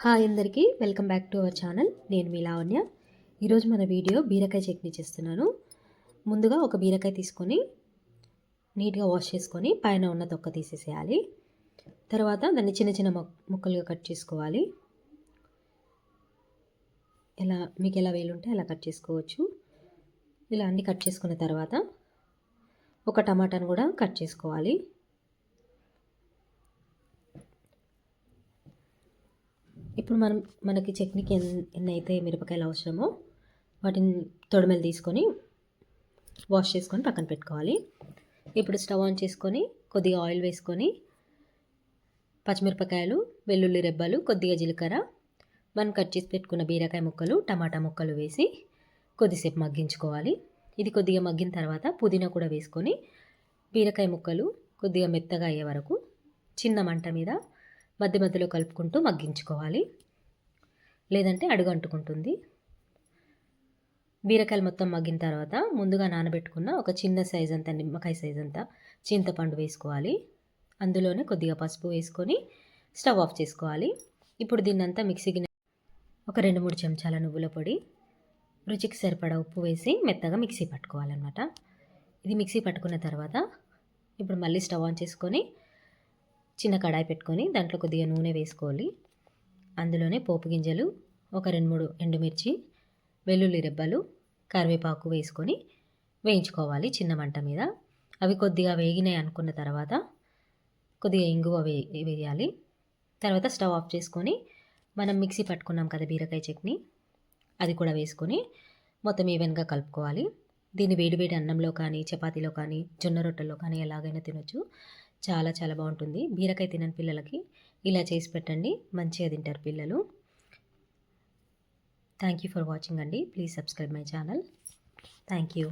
Hi అందరికీ welcome back to our channel. నేను మీ లావణ్య. ఈరోజు మన వీడియో బీరకాయ చట్నీ చేస్తున్నాను. ముందుగా ఒక బీరకాయ తీసుకొని నీట్గా వాష్ చేసుకొని పైన ఉన్న తొక్క తీసేసేయాలి. తర్వాత దాన్ని చిన్న చిన్న ముక్కలుగా కట్ చేసుకోవాలి. ఎలా మీకు ఎలా వేలుంటే అలా కట్ చేసుకోవచ్చు. ఇలా అన్నీ కట్ చేసుకున్న తర్వాత ఒక టమాటాను కూడా కట్ చేసుకోవాలి. ఇప్పుడు మనం మనకి చట్నీకి ఎన్ ఎన్ని అయితే మిరపకాయలు అవసరమో వాటిని తొడమలు తీసుకొని వాష్ చేసుకొని పక్కన పెట్టుకోవాలి. ఇప్పుడు స్టవ్ ఆన్ చేసుకొని కొద్దిగా ఆయిల్ వేసుకొని పచ్చిమిరపకాయలు వెల్లుల్లి రెబ్బలు కొద్దిగా జీలకర్ర మనం కట్ చేసి పెట్టుకున్న బీరకాయ ముక్కలు టమాటా ముక్కలు వేసి కొద్దిసేపు మగ్గించుకోవాలి. ఇది కొద్దిగా మగ్గిన తర్వాత పుదీనా కూడా వేసుకొని బీరకాయ ముక్కలు కొద్దిగా మెత్తగా అయ్యే వరకు చిన్న మంట మీద మధ్య మధ్యలో కలుపుకుంటూ మగ్గించుకోవాలి. లేదంటే అడుగు అంటుకుంటుంది బీరకాయలు మొత్తం మగ్గిన తర్వాత ముందుగా నానబెట్టుకున్న ఒక చిన్న సైజ్ అంతా నిమ్మకాయ సైజ్ అంతా చింతపండు వేసుకోవాలి. అందులోనే కొద్దిగా పసుపు వేసుకొని స్టవ్ ఆఫ్ చేసుకోవాలి. ఇప్పుడు దీన్నంతా మిక్సీకి ఒక రెండు మూడు చెంచాల నువ్వుల పొడి రుచికి సరిపడా ఉప్పు వేసి మెత్తగా మిక్సీ పట్టుకోవాలన్నమాట. ఇది మిక్సీ పట్టుకున్న తర్వాత ఇప్పుడు మళ్ళీ స్టవ్ ఆన్ చేసుకొని చిన్న కడాయి పెట్టుకొని దాంట్లో కొద్దిగా నూనె వేసుకోవాలి. అందులోనే పోపు గింజలు ఒక రెండు మూడు ఎండుమిర్చి వెల్లుల్లి రెబ్బలు కరివేపాకు వేసుకొని వేయించుకోవాలి చిన్న మంట మీద. అవి కొద్దిగా వేగినాయి అనుకున్న తర్వాత కొద్దిగా ఇంగువ వే వేయాలి. తర్వాత స్టవ్ ఆఫ్ చేసుకొని మనం మిక్సీ పట్టుకున్నాం కదా బీరకాయ చట్నీ అది కూడా వేసుకొని మొత్తం ఈవెన్గా కలుపుకోవాలి. దీన్ని వేడివేడి అన్నంలో కానీ చపాతీలో కానీ జొన్న రొట్టెల్లో కానీ ఎలాగైనా తినొచ్చు. చాలా చాలా బాగుంటుంది. బీరకాయ తినని పిల్లలకి ఇలా చేసి పెట్టండి. మంచిగా తింటారు పిల్లలు. థ్యాంక్ యూ ఫర్ వాచింగ్ అండి. Please subscribe my channel thank you